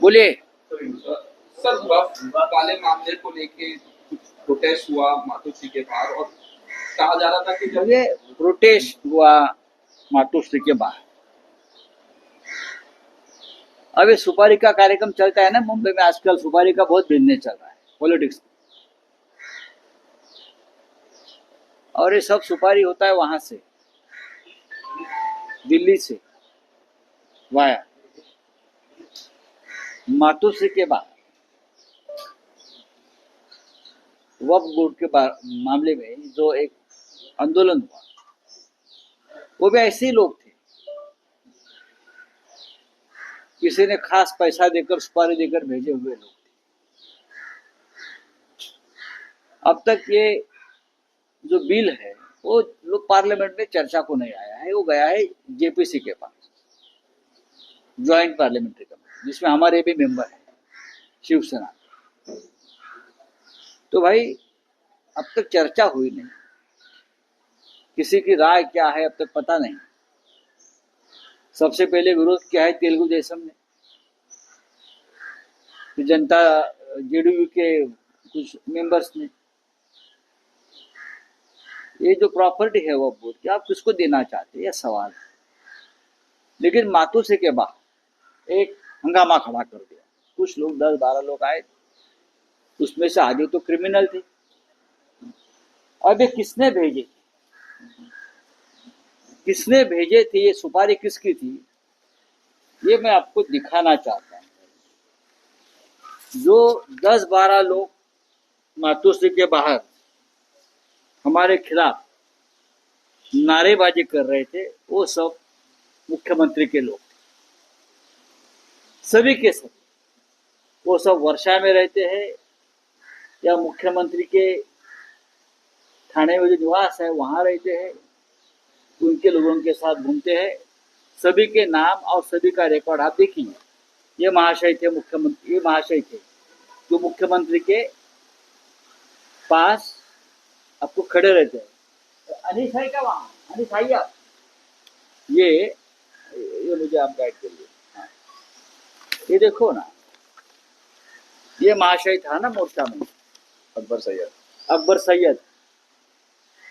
बोलिए। सर वाले मामले को लेके प्रोटेस्ट हुआ मातोश्री के बाहर और कहा जा रहा था कि जब ये प्रोटेस्ट हुआ मातोश्री के बाहर। अब ये सुपारी का कार्यक्रम चलता है ना मुंबई में आजकल सुपारी का बहुत बिज़नेस चल रहा है पॉलिटिक्स और ये सब सुपारी होता है वहाँ से। दिल्ली से। वाया। मातोश्री के बाद। वक्फ बोर्ड के मामले में जो एक आंदोलन हुआ, वो भी ऐसे ही लोग थे। किसी ने खास पैसा देकर, सुपारी देकर भेजे हुए लोग थे। अब तक ये जो बिल है, वो लोग पार्लियामेंट में चर्चा को नहीं आया है, वो गया है जेपीसी के पास, ज्वाइंट पार्लियामेंट्री कमेटी, जिसमें हमारे भी मेंबर हैं, शिवसेना तो भाई, अब तक चर्चा हुई नहीं। किसी की राय क्या है, अब तक पता नहीं। सबसे पहले विरोध किया है तेलुगु देशम ने। जनता, जेडीयू के कुछ मेंबर्स ने ये जो प्रॉपर्टी है वो बोर्ड की आप किसको देना चाहते हैं? यह सवाल है। लेकिन मातोश्री के बाद एक हंगामा खड़ा कर दिया। कुछ लोग, दस बारह लोग आए। उसमें से आधे तो क्रिमिनल थे। अब ये किसने भेजे? किसने भेजे थे? ये सुपारी किसकी थी? ये मैं आपको दिखाना चाहता हूँ। जो दस बारह लोग मातोश्री के बाहर हमारे खिलाफ नारेबाजी कर रहे थे, वो सब मुख्यमंत्री के लोग थे। सभी के सभी। वो सब वर्षा में रहते हैं, या मुख्यमंत्री के थाने में जो निवास है, वहाँ रहते हैं। उनके लोगों के साथ घूमते हैं। सभी के नाम और सभी का रिकॉर्ड आप देखेंगे। ये महाशय थे मुख्यमंत्री, ये महाशय थे। जो मुख्यमंत्री के पास आपको खड़े रहते हैं। है क्या वहाँ आइए आप ये ये मुझे आप गाइड करिए। हाँ। ये देखो ना ये महाशय था ना मोर्चा में। अकबर सैयद। अकबर सैयद।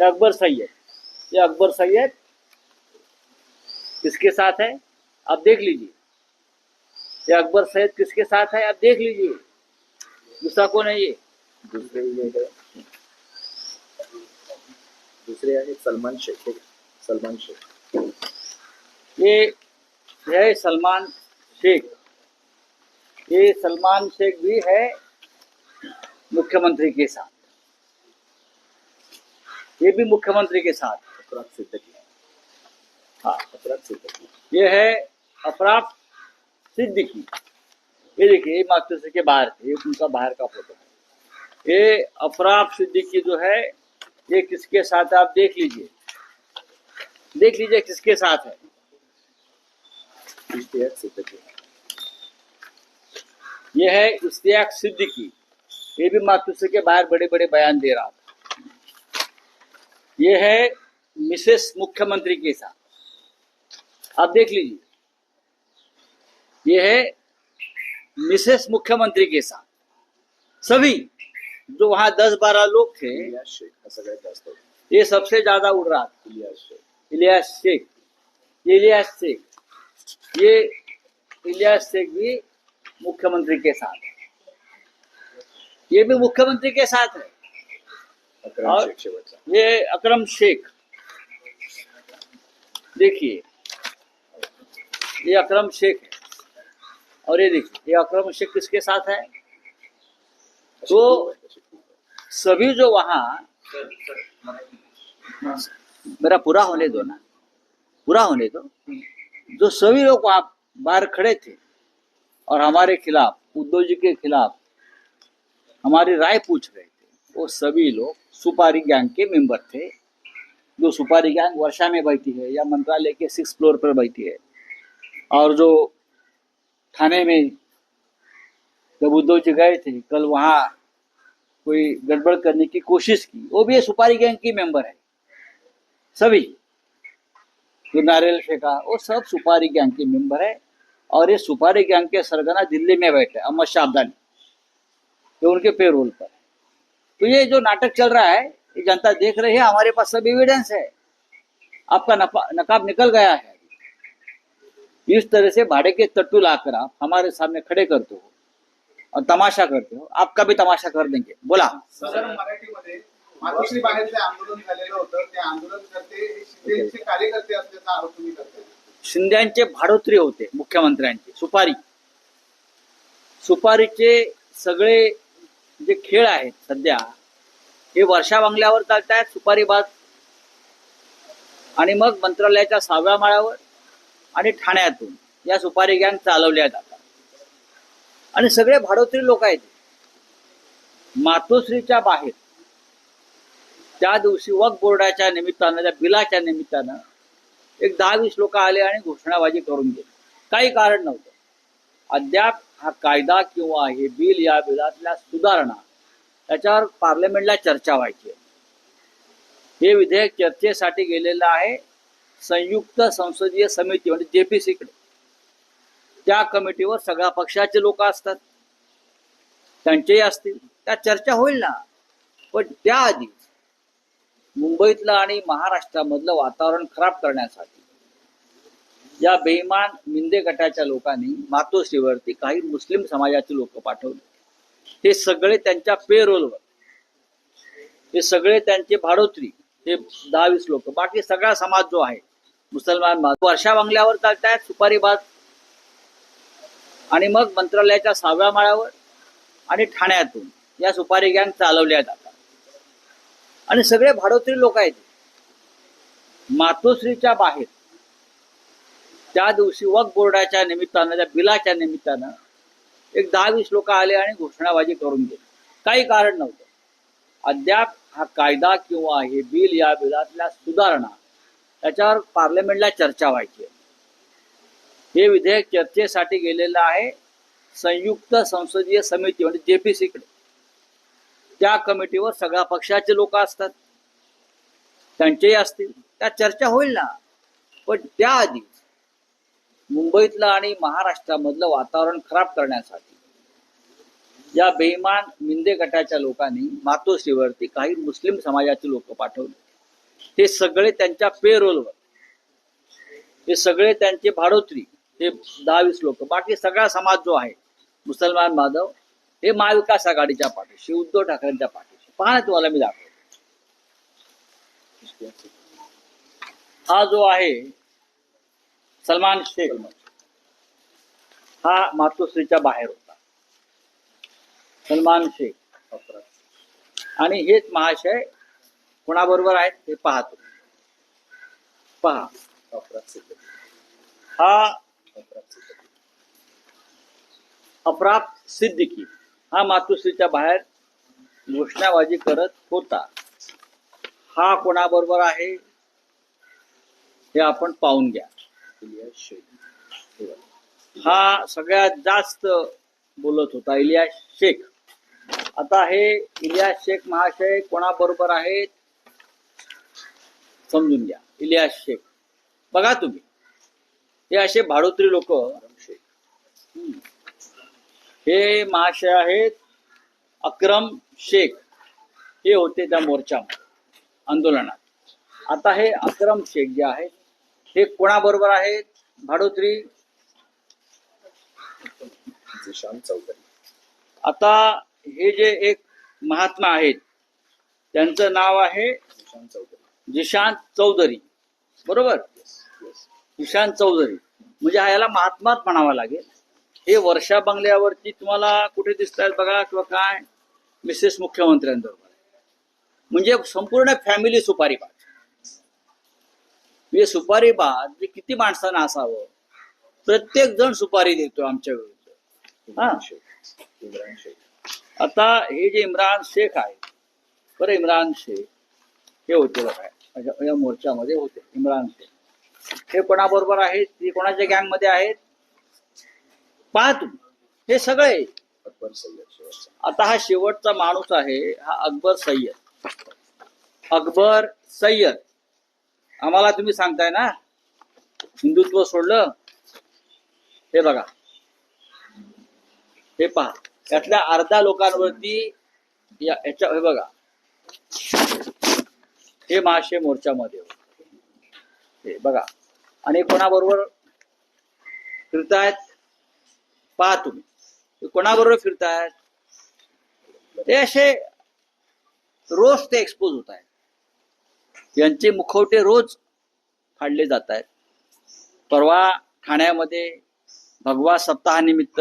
ये अकबर सैयद। ये अकबर सैयद किसके साथ है? आप देख लीजिए। ये अकबर सैयद किसके साथ है? आप देख लीजिए। दूसरा कौन है ये? दूसरे ये है। दूसरे आहेत सलमान शेख सलमान शेख। ये है सलमान शेख। ये सलमान शेख भी है मुख्यमंत्री के साथ। ये भी मुख्यमंत्री के साथ। अफराद सिद्दीकी हाँ। अफराद सिद्दीकी ये है अफराफ सिद्दीकी ये देखिए ये के बाहर थे ये उनका बाहर का फ़ोटो है। ये अफराफ सिद्दीकी जो है ये किसके साथ है, आप देख लीजिए। देख लीजिए किसके साथ है। ये है इश्तियाक सिद्दीकी। ये भी मातृश्री के बाहर बड़े बड़े बयान दे रहा था। ये है मिसेस मुख्यमंत्री के साथ। आप देख लीजिए। ये है मिसेस मुख्यमंत्री के साथ। सभी जो वहाँ दस बारह लोग थे. ये सबसे ज़्यादा उड़ रहा था। इलियास शेख। इलियास शेख। ये इलियास शेख भी मुख्यमंत्री के साथ है। ये भी मुख्यमंत्री के साथ है। और- ये अकरम शेख। देखिए ये अकरम शेख है। और ये देखिए ये अकरम शेख किसके साथ है? तो सभी जो वहाँ मेरा पूरा होने दो ना। पूरा होने दो। जो सभी लोग वहाँ बाहर खड़े थे और हमारे खिलाफ उद्धव जी के खिलाफ हमारी राय पूछ रहे थे वो सभी लोग सुपारी गैंग के मेंबर थे। जो सुपारी गैंग वर्षा में बैठी है या मंत्रालय के सिक्स फ्लोर पर बैठी है और जो थाने में जब उद्धव जी गए थे कल वहाँ कोई गड़बड़ करने की कोशिश की। वो भी सुपारी गैंग की मेंबर है। सभी, जो नारियल फेंका वो सब सुपारी गैंग के मेंबर है। और ये सुपारी गैंग के सरगना दिल्ली में बैठे अहमद शाह अब्दाली, जो उनके पेरोल पर है। तो ये जो नाटक चल रहा है, ये जनता देख रही है, हमारे पास सब एविडेंस है। आपका नकाब निकल गया है। इस तरह से भाड़े के तट्टू लाकर आप हमारे सामने खड़े हो और तमाशा करते हो। आपका भी तमाशा कर देंगे। बोला। सर मराठीमध्ये मातोश्री बाहेर जे आंदोलन झालेलं होतं. ते आंदोलन करते शिंदेचे कार्यकर्ते असल्याचा आरोप तुम्ही करताय. शिंद्यांचे भाडोत्री होते मुख्यमंत्र्यांचे. सुपारी. सुपारीचे सगळे जे खेळ आहेत सध्या हे वर्षा बंगल्यावर चालत आहेत सुपारी बाज आणि मग मंत्रालयाच्या सहाव्या माळ्यावर आणि ठाण्यातून या सुपारी गँग चालवल्या जातात. आणि सगळे भाडोत्री लोक आहेत. मातोश्रीच्या बाहेर. त्या दिवशी वक बोर्डाच्या निमित्तानं त्या बिलाच्या निमित्तानं एक दहा वीस लोक आले आणि घोषणाबाजी करून गेले. काही कारण नव्हतं. अद्याप हा कायदा किंवा हे बिल या बिलातल्या सुधारणा त्याच्यावर पार्लमेंटला चर्चा व्हायची आहे. हे विधेयक चर्चेसाठी गेलेलं आहे संयुक्त संसदीय समिती म्हणजे जेपीसीकडे त्या कमिटीवर सगळ्या पक्षाचे लोक असतात. त्यांचेही असतील. त्या चर्चा होईल ना. पण त्याआधी मुंबईतलं आणि महाराष्ट्रामधलं वातावरण खराब करण्यासाठी या बेईमान मिंदे गटाच्या लोकांनी मातोश्रीवरती काही मुस्लिम समाजाचे लोक पाठवले. हे सगळे त्यांच्या पेरोलवर. हे सगळे त्यांचे भाडोत्री. हे दहावीस लोक. बाकी सगळा समाज जो आहे मुसलमान वर्षा बंगल्यावर चालतायत सुपारी बाज आणि मग मंत्रालयाच्या सहाव्या माळ्यावर आणि ठाण्यातून या सुपारी गँग चालवल्या जातात आणि सगळे भाडोत्री लोक आहेत. मातोश्रीच्या बाहेर त्या दिवशी वक बोर्डाच्या निमित्तानं त्या बिलाच्या निमित्तानं एक दहा वीस लोक आले आणि घोषणाबाजी करून गेले. काही कारण नव्हतं. अद्याप हा कायदा किंवा हे बिल या बिलातल्या सुधारणा त्याच्यावर पार्लमेंटला चर्चा व्हायची हे विधेयक चर्चेसाठी गेलेलं आहे. संयुक्त संसदीय समिती म्हणजे जेपीसीकडे त्या कमिटीवर सगळ्या पक्षाचे लोक असतात. त्यांचेही असतील. त्या चर्चा होईल ना. पण त्याआधी मुंबईतलं आणि महाराष्ट्रामधलं वातावरण खराब करण्यासाठी या बेईमान मिंदे गटाच्या लोकांनी मातोश्रीवरती काही मुस्लिम समाजाचे लोक पाठवले. हे सगळे त्यांच्या पेरोलवर हे सगळे त्यांचे भाडोत्री. हे दहावीस लोक. बाकी सगळा समाज जो आहे मुसलमान माधव हे महाविकास आघाडीच्या पाठीशी उद्धव ठाकरेंच्या पाठीशी. पहा ना तुम्हाला मी दाखवतो. हा जो आहे सलमान शेख हा मातोश्रीच्या बाहेर होता. सलमान शेख. आणि हेच महाशय कोणाबरोबर आहेत हे पाहतो. पहा. हा अफरात सिद्दीकी हा मातुश्रीच्या बाहेर घोषणाबाजी करत होता. हा कोणाबरोबर आहे? हे आपण पाहून घ्या. हा सगळ्यात जास्त बोलत होता इलियास शेख. आता हे इलियास शेख महाशय कोणाबरोबर आहेत? समजून घ्या. इलियास शेख. बघा तुम्ही. हे असे भाडोत्री लोक. हे महाशय आहेत अक्रम शेख. हे होते त्या मोर्चामध्ये आंदोलनात. आता हे अक्रम शेख जे आहेत हे कोणाबरोबर आहेत? भाडोत्री? चौधरी. आता हे जे एक महात्मा आहेत त्यांचं नाव आहे चौधरी. जिशांत चौधरी. बरोबर? सुशांत चौधरी. म्हणजे हा याला महात्माच म्हणावा लागेल. हे वर्षा बंगल्यावरती तुम्हाला कुठे दिसत आहेत बघा किंवा काय? मिसेस मुख्यमंत्र्यांबरोबर. म्हणजे संपूर्ण फॅमिली सुपारी बाद म्हणजे सुपारी बाद जे किती माणसांना असावं. प्रत्येक जण सुपारी देतो आमच्या विरुद्ध. हा. शेख आता हे जे इम्रान शेख आहे बरं इम्रान शेख. हे होते बघा. या मोर्चामध्ये होते. इम्रान शेख. हे कोणाबरोबर आहेत? ते कोणाच्या गँगमध्ये आहेत? पहा तुम्ही. हे सगळे अकबर सय्यद आता हा शेवटचा माणूस आहे हा अकबर सय्यद. अकबर सय्यद. आम्हाला तुम्ही सांगताय ना? हिंदुत्व सोडलं? हे बघा. हे पहा. यातल्या अर्ध्या लोकांवरती या याच्या हे बघा. हे महाशय मोर्चामध्ये ते बघा. आणि कोणाबरोबर फिरतायत? पहा तुम्ही. कोणाबरोबर फिरतायत? ते असे रोज ते एक्सपोज होत आहेत. यांचे मुखवटे रोज फाडले जात आहेत. परवा ठाण्यामध्ये भगवा सप्ताहानिमित्त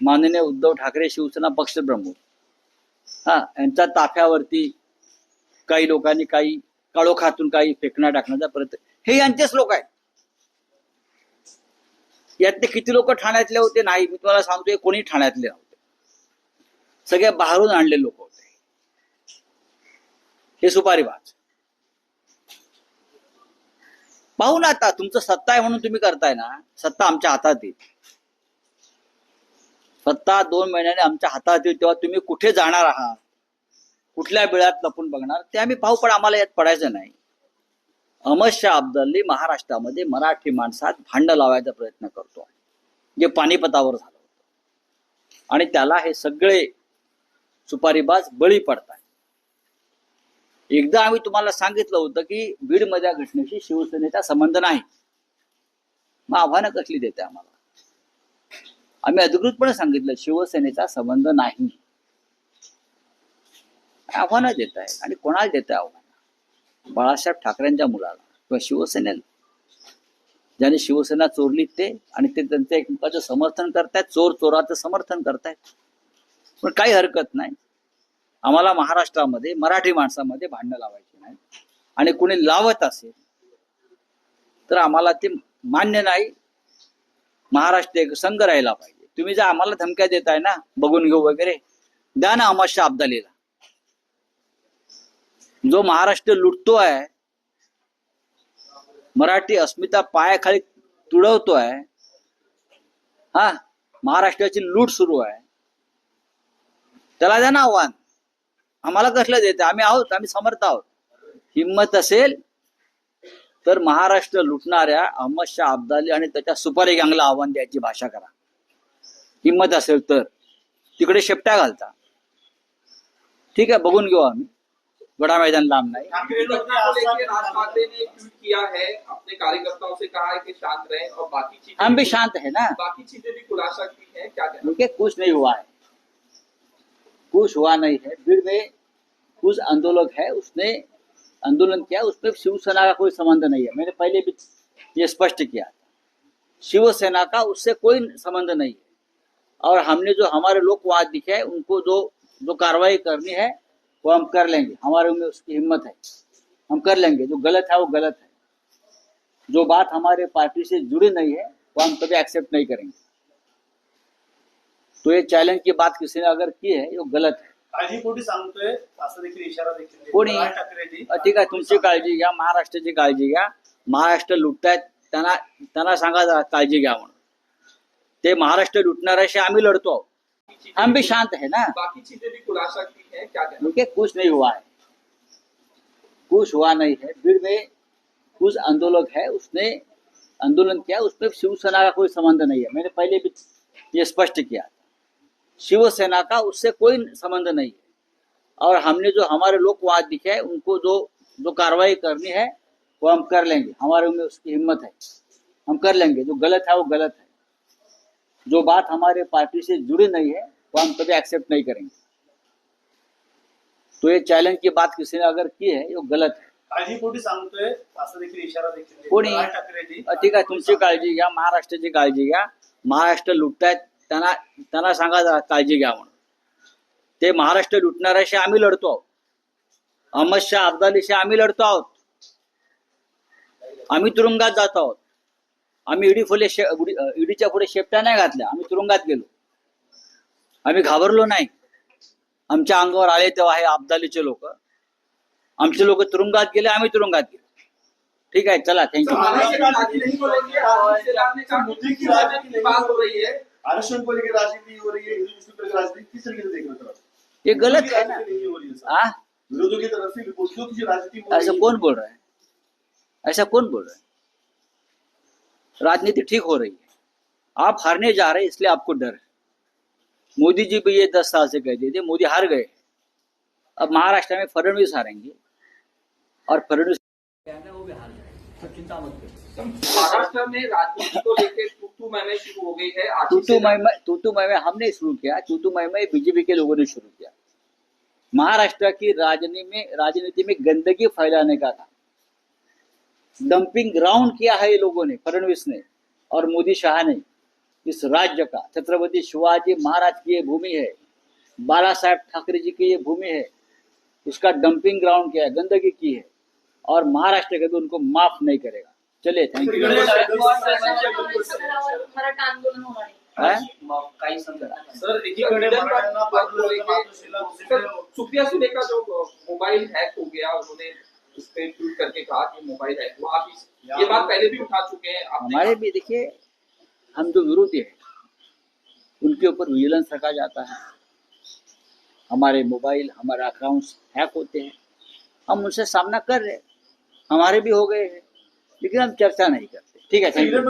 माननीय उद्धव ठाकरे शिवसेना पक्षप्रमुख हा यांच्या ताफ्यावरती काही लोकांनी काही काळोखातून काही फेकण्या टाकण्याचा प्रयत्न हे यांचेच लोक आहेत. यातले किती लोक ठाण्यातले होते नाही मी तुम्हाला सांगतोय कोणी ठाण्यातले नव्हते. सगळे बाहेरून आणले लोक होते. हे सुपारीबाज पाहू ना आता तुमचं सत्ता आहे म्हणून तुम्ही करताय ना सत्ता आमच्या हातात येईल. सत्ता दोन महिन्याने आमच्या हातात येईल तेव्हा तुम्ही कुठे जाणार आहात? कुठल्या बिळात लपून बघणार? ते आम्ही पाहू पण आम्हाला यात पडायचं नाही. अहमद अब्दल्ली महाराष्ट्रामध्ये मराठी माणसात भांड लावायचा प्रयत्न करतो जे पानिपतावर झालं होतं. आणि त्याला हे सगळे सुपारीबाज बळी पडतात एकदा आम्ही तुम्हाला सांगितलं होतं की बीडमधल्या घटनेशी शिवसेनेचा संबंध नाही. मग आव्हानं कसली देते आम्हाला? आम्ही अधिकृतपणे सांगितलं शिवसेनेचा संबंध नाही. आव्हानं देत आहे आणि कोणाला देत आहे आव्हान? बाळासाहेब ठाकरेंच्या मुलाला किंवा शिवसेनेला. ज्याने शिवसेना चोरली ते आणि ते त्यांचं एकमेकाचं समर्थन करतायत चोर चोराचं समर्थन करतायत. पण काही हरकत नाही. आम्हाला महाराष्ट्रामध्ये मराठी माणसामध्ये भांडणं लावायची नाही. आणि कोणी लावत असेल तर आम्हाला ते मान्य नाही. महाराष्ट्र एक संघ राहिला पाहिजे. तुम्ही जर आम्हाला धमक्या देताय ना बघून घेऊ वगैरे द्या ना अमाशा अब्दालीला जो महाराष्ट्र लुटतो आहे मराठी अस्मिता पायाखाली तुडवतोय हा महाराष्ट्राची लूट सुरू आहे. त्याला द्या ना आव्हान. आम्हाला कसलं देते? आम्ही आहोत आम्ही समर्थ आहोत. हिंमत असेल तर महाराष्ट्र लुटणाऱ्या अहमद शाह अब्दाली आणि त्याच्या सुपारी गँगला आव्हान द्यायची भाषा करा. हिंमत असेल तर. तिकडे शेपट्या घालता. ठीक आहे बघून घेऊ आम्ही. गडा मैदान लांब नाही। इस घटना को लेकर राज ठाकरे ने है? अपने कार्यकर्ताओं से कहा है कि शांत रहे और बाकी चीज़ें हम भी शांत है ना। बाकी चीज़ें भी खुलासा की है क्या कहना क्योंकि कुछ नहीं हुआ है। कुछ हुआ नहीं है। भीड़ में कुछ आंदोलक है उसने आंदोलन किया उसमें शिवसेना का कोई संबंध नहीं है। मैंने पहले भी ये स्पष्ट किया शिवसेना का उससे कोई संबंध नहीं है। और हमने जो हमारे लोग वहाँ दिखे हैं उनको जो जो कार्रवाई करनी है वो हम कर लेंगे। हमारे में उसकी हिम्मत है। हम कर लेंगे। जो गलत है वो गलत है। जो बात हमारे पार्टी से जुड़ी नहीं है वो हम कभी एक्सेप्ट नहीं करेंगे। तो ये चैलेंज की बात किसी ने अगर की है ये गलत है। काळजीपोटी सांगतोय असं देखील इशारा देखील कोणी? राज ठाकरेंनी ठीक आहे. तुमची काळजी घ्या. महाराष्ट्राची काळजी घ्या. महाराष्ट्र लुटतायत त्यांना त्यांना सांगा जरा काळजी घ्या म्हणून. ते महाराष्ट्र लुटणाऱ्याशी आम्ही लढतो आहोत. हम भी शांत है ना। बाकी चीज़ें भी खुलासा की है क्या कहना? क्योंकि कुछ नहीं हुआ है। कुछ हुआ नहीं है। भीड़ में कुछ आंदोलक है उसने आंदोलन किया उसमें शिवसेना का कोई संबंध नहीं है। मैंने पहले भी ये स्पष्ट किया शिवसेना का उससे कोई संबंध नहीं है। और हमने जो हमारे लोग वहाँ दिखे हैं उनको जो जो कार्रवाई करनी है वो हम कर लेंगे। हमारे में उसकी हिम्मत है। हम कर लेंगे। जो गलत है वो गलत है। जो बात हमारे पार्टी से जुड़ी नहीं है वो हम कभी एक्सेप्ट नहीं करेंगे। तो ये चैलेंज की बात किसी ने अगर की है वो गलत है। काळजीपोटी सांगतोय? असं देखील इशारा देखील दिला. कोणी? राज ठाकरेंनी अ, ठीक आहे तुमची काळजी घ्या महाराष्ट्राची काळजी घ्या. महाराष्ट्र लुटतायत त्यांना त्यांना सांगा जरा काळजी घ्या म्हणून. ते महाराष्ट्र लुटणाऱ्याशी आम्ही लढतो आहोत. अहमद शाह अब्दालीशी आम्ही लढतो आहोत. आम्ही तुरुंगात जात आहोत. आम्ही ईडी फुले शे ईडीच्या पुढे शेपट्या नाही घातल्या. आम्ही तुरुंगात गेलो. आम्ही घाबरलो नाही. आमच्या अंगावर आले तेव्हा हे अब्दालीचे लोक. आमचे लोक तुरुंगात गेले आम्ही तुरुंगात गेलो. ठीक आहे चला थँक्यू हो है आरक्षण को लेकर राजनीति हो रही है? हिंदू मुस्लिम पर राजनीति किस तरीके से देख रहे हो आप? ये गलत है ना. हो रही सर। विरोधियों की तरफ से विपक्षियों की जो राजनीति ऐसा रही कौन बोल रहा है? ऐसा कौन बोल रहा है? राजनीति ठीक हो रही है। आप हारने जा रहे हैं इसलिए आपको डर है। मोदी जी भी ये दस साल से कहते थे मोदी हार गए। अब महाराष्ट्र में फडणवीस हारेंगे। और फडणवीस वो भी हार जाएँगे। तो चिंता मत करिए महाराष्ट्र में राजनीति को लेकर शुरू हो गई है हमने शुरू किया तूतू मैं बीजेपी के लोगों ने शुरू किया। महाराष्ट्र की राजनीति में राजनीति में गंदगी फैलाने का था। डंपिंग ग्राउंड किया है ये लोगों ने फडणवीस ने और मोदी शाह ने। इस राज्य का छत्रपति शिवाजी महाराज की ये भूमि है बाला साहेब ठाकरे जी की ये भूमि है उसका डंपिंग ग्राउंड किया है गंदगी की है और महाराष्ट्र कभी उनको माफ़ नहीं करेगा। चलिए थैंक यू हो? है। सुप्रिया सुले का जो मोबाइल हैक हो गया उन्होंने उस पर ट्वीट करके कहा कि मोबाइल हैक हुआ आप इस ये बात पहले भी उठा चुके हैं हमारे भी देखिए हम जो विरोधी है उनके ऊपर विजिलेंस रखा जाता है। हमारे मोबाइल हमारे अकाउंट्स हैक होते हैं। हम उनसे सामना कर रहे हैं। हमारे भी हो गए हैं लेकिन हम चर्चा नहीं करते। ठीक है थैंक यू